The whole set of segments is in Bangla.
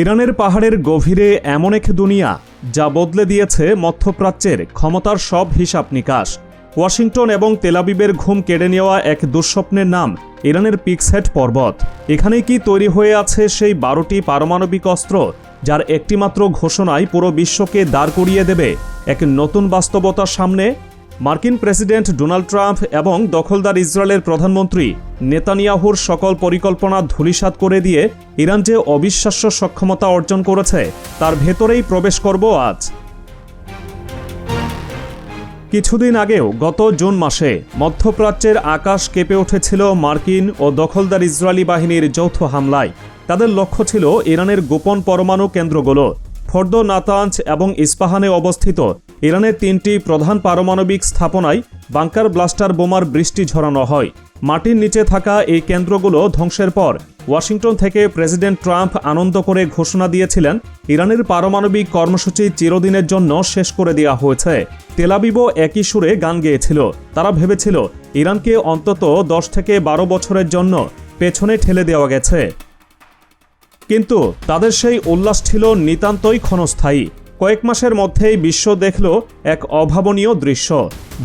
ইরানের পাহাড়ের গভীরে এমন এক দুনিয়া যা বদলে দিয়েছে মধ্যপ্রাচ্যের ক্ষমতার সব হিসাব নিকাশ। ওয়াশিংটন এবং তেলাবিবের ঘুম কেড়ে নেওয়া এক দুঃস্বপ্নের নাম ইরানের পিকসেট পর্বত। এখানে কি তৈরি হয়ে আছে সেই বারোটি পারমাণবিক অস্ত্র যার একটিমাত্র ঘোষণায় পুরো বিশ্বকে দাঁড় করিয়ে দেবে এক নতুন বাস্তবতার সামনে? মার্কিন প্রেসিডেন্ট ডোনাল্ড ট্রাম্প এবং দখলদার ইসরায়েলের প্রধানমন্ত্রী নেতানিয়াহুর সকল পরিকল্পনা ধূলিসাৎ করে দিয়ে ইরান যে অবিশ্বাস্য সক্ষমতা অর্জন করেছে, তার ভেতরেই প্রবেশ করব আজ। কিছুদিন আগেও গত জুন মাসে মধ্যপ্রাচ্যের আকাশ কেঁপে উঠেছিল মার্কিন ও দখলদার ইসরায়েলি বাহিনীর যৌথ হামলায়। তাদের লক্ষ্য ছিল ইরানের গোপন পরমাণু কেন্দ্রগুলো, ফর্দ নাতাঞ্চ এবং ইস্পাহানে অবস্থিত ইরানের তিনটি প্রধান পারমাণবিক স্থাপনায় বাংকার ব্লাস্টার বোমার বৃষ্টি ঝরানো হয়। মাটির নিচে থাকা এই কেন্দ্রগুলো ধ্বংসের পর ওয়াশিংটন থেকে প্রেসিডেন্ট ট্রাম্প আনন্দ করে ঘোষণা দিয়েছিলেন, ইরানের পারমাণবিক কর্মসূচি চিরদিনের জন্য শেষ করে দেওয়া হয়েছে। তেলাবিবও একই সুরে গান গেয়েছিল। তারা ভেবেছিল, ইরানকে অন্তত দশ থেকে বারো বছরের জন্য পেছনে ঠেলে দেওয়া গেছে। কিন্তু তাদের সেই উল্লাস ছিল নিতান্তই ক্ষণস্থায়ী। কয়েক মাসের মধ্যেই বিশ্ব দেখল এক অভাবনীয় দৃশ্য।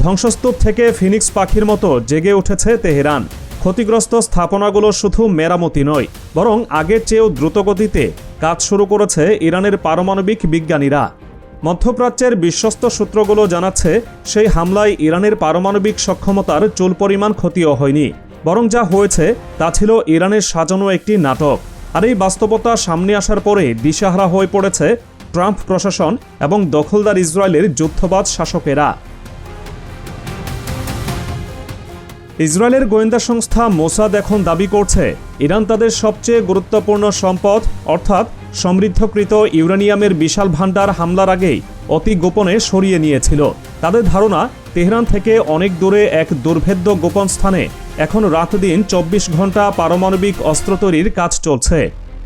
ধ্বংসস্তূপ থেকে ফিনিক্স পাখির মতো জেগে উঠেছে তেহরান। ক্ষতিগ্রস্ত স্থাপনাগুলো শুধু মেরামতি নয়, বরং আগের চেয়েও দ্রুতগতিতে কাজ শুরু করেছে ইরানের পারমাণবিক বিজ্ঞানীরা। মধ্যপ্রাচ্যের বিশ্বস্ত সূত্রগুলো জানাচ্ছে, সেই হামলায় ইরানের পারমাণবিক সক্ষমতার চুল পরিমাণ ক্ষতিও হয়নি, বরং যা হয়েছে তা ছিল ইরানের সাজানো একটি নাটক। আর এই বাস্তবতা সামনে আসার পরে দিশাহারা হয়ে পড়েছে ট্রাম্প প্রশাসন এবং দখলদার ইসরায়েলের যুদ্ধবাদ শাসকেরা। ইসরায়েলের গোয়েন্দা সংস্থা মোসাদ এখন দাবি করছে, ইরান তাদের সবচেয়ে গুরুত্বপূর্ণ সম্পদ, অর্থাৎ সমৃদ্ধকৃত ইউরেনিয়ামের বিশাল ভাণ্ডার হামলার আগেই অতি গোপনে সরিয়ে নিয়েছিল। তাদের ধারণা, তেহরান থেকে অনেক দূরে এক দুর্ভেদ্য গোপন স্থানে এখন রাত দিন চব্বিশ ঘণ্টা পারমাণবিক অস্ত্র তৈরির কাজ চলছে।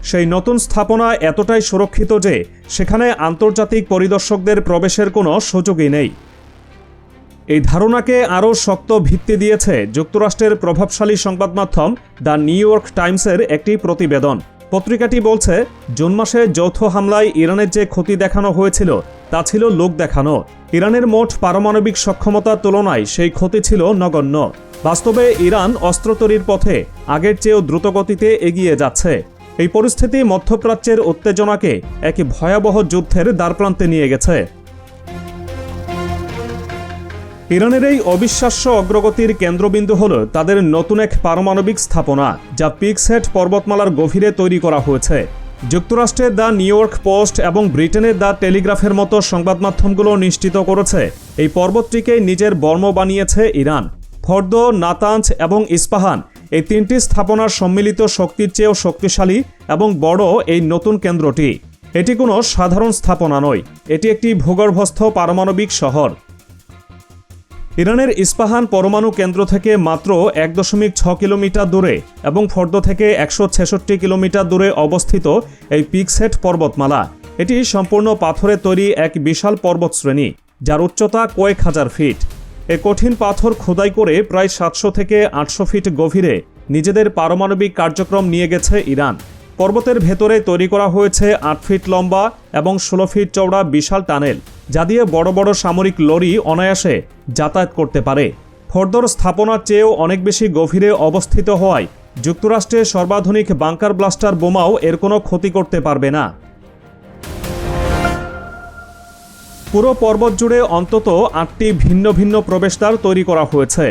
সেই নতুন স্থাপনা এতটাই সুরক্ষিত যে সেখানে আন্তর্জাতিক পরিদর্শকদের প্রবেশের কোনো সুযোগই নেই। এই ধারণাকে আরও শক্ত ভিত্তি দিয়েছে যুক্তরাষ্ট্রের প্রভাবশালী সংবাদ মাধ্যম দ্য নিউ ইয়র্ক টাইমসের একটি প্রতিবেদন। পত্রিকাটি বলছে, জুন মাসে যৌথ হামলায় ইরানের যে ক্ষতি দেখানো হয়েছিল, তা ছিল লোক দেখানো। ইরানের মোট পারমাণবিক সক্ষমতার তুলনায় সেই ক্ষতি ছিল নগণ্য। বাস্তবে ইরান অস্ত্র তৈরির পথে আগের চেয়েও দ্রুতগতিতে এগিয়ে যাচ্ছে। এই পরিস্থিতি মধ্যপ্রাচ্যের উত্তেজনাকে এক ভয়াবহ যুদ্ধের দ্বারপ্রান্তে নিয়ে গেছে। ইরানের এই অবিশ্বাস্য অগ্রগতির কেন্দ্রবিন্দু হল তাদের নতুন এক পারমাণবিক স্থাপনা, যা পিক্সহেড পর্বতমালার গভীরে তৈরি করা হয়েছে। যুক্তরাষ্ট্রের দ্য নিউ পোস্ট এবং ব্রিটেনের দ্য টেলিগ্রাফের মতো সংবাদ মাধ্যমগুলো নিশ্চিত করেছে, এই পর্বতটিকে নিজের বর্ম বানিয়েছে ইরান। ফর্দ নাতাঞ্চ এবং ইস্পাহান এই তিনটি স্থাপনার সম্মিলিত শক্তির চেয়েও শক্তিশালী এবং বড় এই নতুন কেন্দ্রটি। এটি কোনো সাধারণ স্থাপনা নয়, এটি একটি ভূগর্ভস্থ পারমাণবিক শহর। ইরানের ইস্পাহান পরমাণু কেন্দ্র থেকে মাত্র এক দশমিক ছ কিলোমিটার দূরে এবং ফর্দ থেকে একশো ছেষট্টি কিলোমিটার দূরে অবস্থিত এই পিকসেট পর্বতমালা। এটি সম্পূর্ণ পাথরে তৈরি এক বিশাল পর্বতশ্রেণী, যার উচ্চতা কয়েক হাজার ফিট। এ কঠিন পাথর খোদাই করে প্রায় সাতশো থেকে আটশো ফিট গভীরে নিজেদের পারমাণবিক কার্যক্রম নিয়ে গেছে ইরান। পর্বতের ভেতরে তৈরি করা হয়েছে আট ফিট লম্বা এবং ষোলো ফিট চওড়া বিশাল টানেল, যা দিয়ে বড় বড় সামরিক লরি অনায়াসে যাতায়াত করতে পারে। ফর্দর স্থাপনার চেয়েও অনেক বেশি গভীরে অবস্থিত হওয়ায় যুক্তরাষ্ট্রের সর্বাধুনিক বাংকার ব্লাস্টার বোমাও এর কোনো ক্ষতি করতে পারবে না। পুরো পর্বত জুড়ে অন্তত আটটি ভিন্ন ভিন্ন প্রবেশদ্বার তৈরি করা হয়েছে,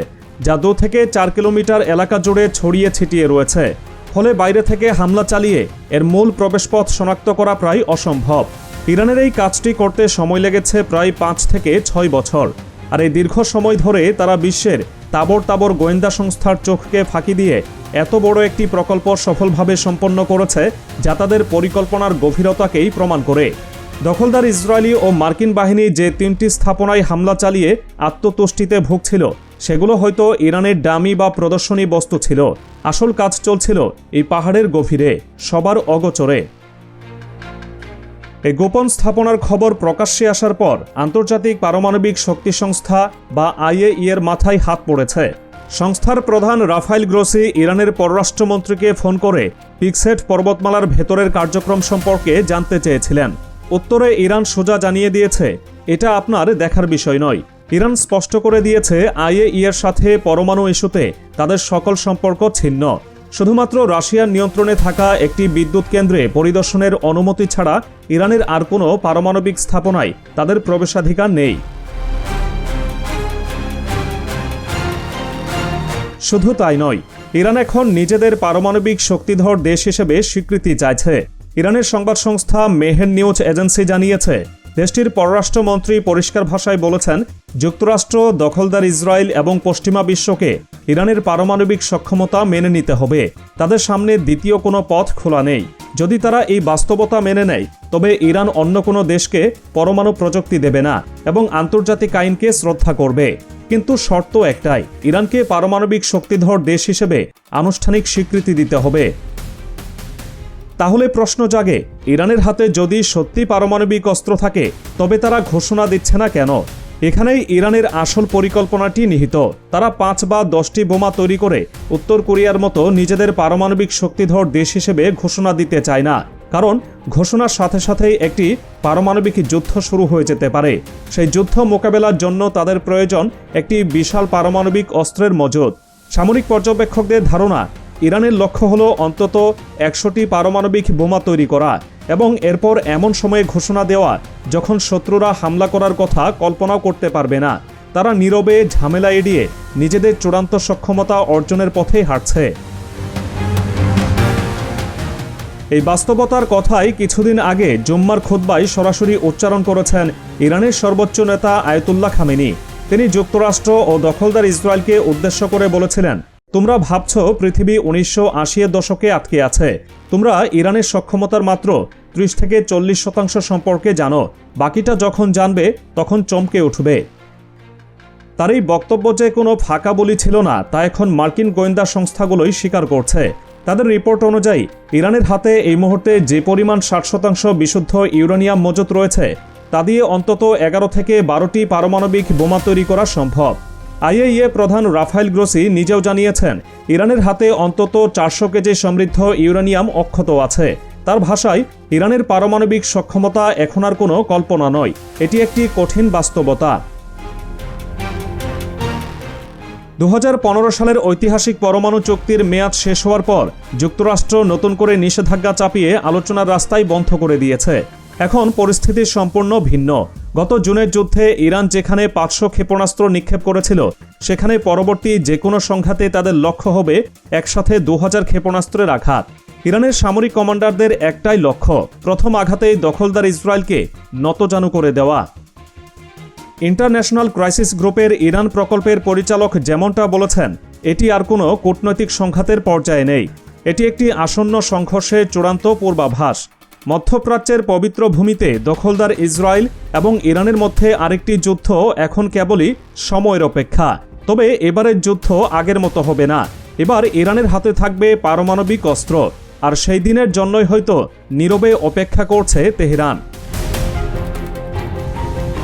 যা দু থেকে চার কিলোমিটার এলাকা জুড়ে ছড়িয়ে ছিটিয়ে রয়েছে। ফলে বাইরে থেকে হামলা চালিয়ে এর মূল প্রবেশপথ শনাক্ত করা প্রায় অসম্ভব। ইরানের এই কাজটি করতে সময় লেগেছে প্রায় পাঁচ থেকে ছয় বছর, আর এই দীর্ঘ সময় ধরে তারা বিশ্বের তাবর তাবর গোয়েন্দা সংস্থার চোখকে ফাঁকি দিয়ে এত বড় একটি প্রকল্প সফলভাবে সম্পন্ন করেছে, যা তাদের পরিকল্পনার গভীরতাকেই প্রমাণ করে। দখলদার ইসরায়েলি ও মার্কিন বাহিনী যে তিনটি স্থাপনায় হামলা চালিয়ে আত্মতুষ্টিতে ভুগছিল, সেগুলো হয়তো ইরানের ডামি বা প্রদর্শনী বস্তু ছিল। আসল কাজ চলছিল এই পাহাড়ের গভীরে, সবার অগোচরে। এই গোপন স্থাপনার খবর প্রকাশ্যে আসার পর আন্তর্জাতিক পারমাণবিক শক্তি সংস্থা বা আইএই এর মাথায় হাত পড়েছে। সংস্থার প্রধান রাফাইল গ্রোসি ইরানের পররাষ্ট্রমন্ত্রীকে ফোন করে পিকসেট পর্বতমালার ভেতরের কার্যক্রম সম্পর্কে জানতে চেয়েছিলেন। উত্তরে ইরান সোজা জানিয়ে দিয়েছে, এটা আপনার দেখার বিষয় নয়। ইরান স্পষ্ট করে দিয়েছে, আইএই এর সাথে পরমাণু ইস্যুতে তাদের সকল সম্পর্ক ছিন্ন। শুধুমাত্র রাশিয়ার নিয়ন্ত্রণে থাকা একটি বিদ্যুৎ কেন্দ্রে পরিদর্শনের অনুমতি ছাড়া ইরানের আর কোনো পারমাণবিক স্থাপনায় তাদের প্রবেশাধিকার নেই। শুধু তাই নয়, ইরান এখন নিজেদের পারমাণবিক শক্তিধর দেশ হিসেবে স্বীকৃতি চাইছে। ইরানের সংবাদ সংস্থা মেহের নিউজ এজেন্সি জানিয়েছে, দেশটির পররাষ্ট্রমন্ত্রী পরিষ্কার ভাষায় বলেছেন, যুক্তরাষ্ট্র, দখলদার ইসরায়েল এবং পশ্চিমা বিশ্বকে ইরানের পারমাণবিক সক্ষমতা মেনে নিতে হবে। তাদের সামনে দ্বিতীয় কোনো পথ খোলা নেই। যদি তারা এই বাস্তবতা মেনে নেয়, তবে ইরান অন্য কোনো দেশকে পরমাণু প্রযুক্তি দেবে না এবং আন্তর্জাতিক আইনকে শ্রদ্ধা করবে। কিন্তু শর্ত একটাই, ইরানকে পারমাণবিক শক্তিধর দেশ হিসেবে আনুষ্ঠানিক স্বীকৃতি দিতে হবে। তাহলে প্রশ্ন জাগে, ইরানের হাতে যদি সত্যি পারমাণবিক অস্ত্র থাকে, তবে তারা ঘোষণা দিচ্ছে না কেন? এখানেই ইরানের আসল পরিকল্পনাটি নিহিত। তারা পাঁচ বা দশটি বোমা তৈরি করে উত্তর কোরিয়ার মতো নিজেদের পারমাণবিক শক্তিধর দেশ হিসেবে ঘোষণা দিতে চায় না। কারণ, ঘোষণার সাথে সাথেই একটি পারমাণবিক যুদ্ধ শুরু হয়ে যেতে পারে। সেই যুদ্ধ মোকাবেলার জন্য তাদের প্রয়োজন একটি বিশাল পারমাণবিক অস্ত্রের মজুদ। সামরিক পর্যবেক্ষকদের ধারণা ইরানের লক্ষ্য হল অন্তত একশোটি পারমাণবিক বোমা তৈরি করা এবং এরপর এমন সময়ে ঘোষণা দেওয়া, যখন শত্রুরা হামলা করার কথা কল্পনাও করতে পারবে না। তারা নীরবে ঝামেলা এড়িয়ে নিজেদের চূড়ান্ত সক্ষমতা অর্জনের পথেই হাঁটছে। এই বাস্তবতার কথাই কিছুদিন আগে জুম্মার খুদ্বায় সরাসরি উচ্চারণ করেছেন ইরানের সর্বোচ্চ নেতা আয়তুল্লাহ খামেনি। তিনি যুক্তরাষ্ট্র ও দখলদার ইসরায়েলকে উদ্দেশ্য করে বলেছিলেন তোমরা ভাবছ পৃথিবী উনিশশো আশির দশকে আটকে আছে। তোমরা ইরানের সক্ষমতার মাত্র ত্রিশ থেকে চল্লিশ শতাংশ সম্পর্কে জানো। বাকিটা যখন জানবে, তখন চমকে উঠবে। তার এই বক্তব্য যে কোনো ফাঁকা বলি ছিল না, তা এখন মার্কিন গোয়েন্দা সংস্থাগুলোই স্বীকার করছে। তাদের রিপোর্ট অনুযায়ী, ইরানের হাতে এই মুহূর্তে যে পরিমাণ ষাট শতাংশ বিশুদ্ধ ইউরেনিয়াম মজুত রয়েছে, তা দিয়ে অন্তত এগারো থেকে বারোটি পারমাণবিক বোমা তৈরি করা সম্ভব। আইএইএ প্রধান রাফাইল গ্রোসি নিজেও জানিয়েছেন, ইরানের হাতে অন্তত চারশো কেজি সমৃদ্ধ ইউরেনিয়াম অক্ষত আছে। তার ভাষায়, ইরানের পারমাণবিক সক্ষমতা এখন আর কোনো কল্পনা নয়। এটি একটি কঠিন বাস্তবতা। দু হাজার পনেরো সালের ঐতিহাসিক পরমাণু চুক্তির মেয়াদ শেষ হওয়ার পর, যুক্তরাষ্ট্র নতুন করে নিষেধাজ্ঞা চাপিয়ে আলোচনার রাস্তায় বন্ধ করে দিয়েছে। এখন পরিস্থিতি সম্পূর্ণ ভিন্ন। গত জুনের যুদ্ধে ইরান যেখানে পাঁচশো ক্ষেপণাস্ত্র নিক্ষেপ করেছিল, সেখানে পরবর্তী যে কোনো সংঘাতে তাদের লক্ষ্য হবে একসাথে দু হাজার ক্ষেপণাস্ত্রের আঘাত। ইরানের সামরিক কমান্ডারদের একটাই লক্ষ্য, প্রথম আঘাতেই দখলদার ইসরায়েলকে নতজানু করে দেওয়া। ইন্টারন্যাশনাল ক্রাইসিস গ্রুপের ইরান প্রকল্পের পরিচালক যেমনটা বলেছেন, এটি আর কোনো কূটনৈতিক সংঘাতের পর্যায়ে নেই। এটি একটি আসন্ন সংঘর্ষের চূড়ান্ত পূর্বাভাস। মধ্যপ্রাচ্যের পবিত্র ভূমিতে দখলদার ইসরায়েল এবং ইরানের মধ্যে আরেকটি যুদ্ধ এখন কেবলই সময়ের অপেক্ষা। তবে এবারের যুদ্ধ আগের মতো হবে না। এবার ইরানের হাতে থাকবে পারমাণবিক অস্ত্র। আর সেই দিনের জন্যই হয়তো নীরবে অপেক্ষা করছে তেহরান।